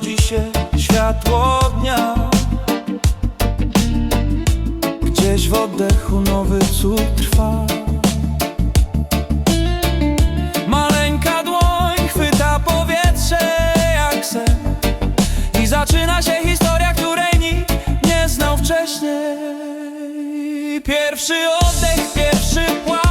rodzi się światło dnia Gdzieś w oddechu nowy cud trwa. Maleńka dłoń chwyta powietrze jak sen. I zaczyna się historia, której nikt nie znał wcześniej. Pierwszy oddech, pierwszy płat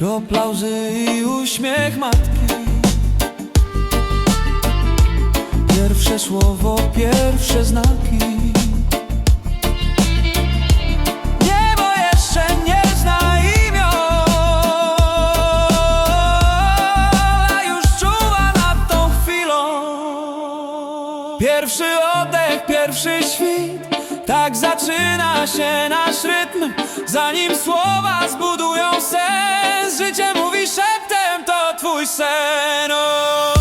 Kropla łzy i uśmiech matki. Pierwsze słowo, pierwsze znaki. Niebo jeszcze nie zna imion A już czuwa nad tą chwilą. Pierwszy oddech, pierwszy świt Tak zaczyna się nasz rytm Zanim słowa zbudują sens Życie mówi szeptem, to twój sen o.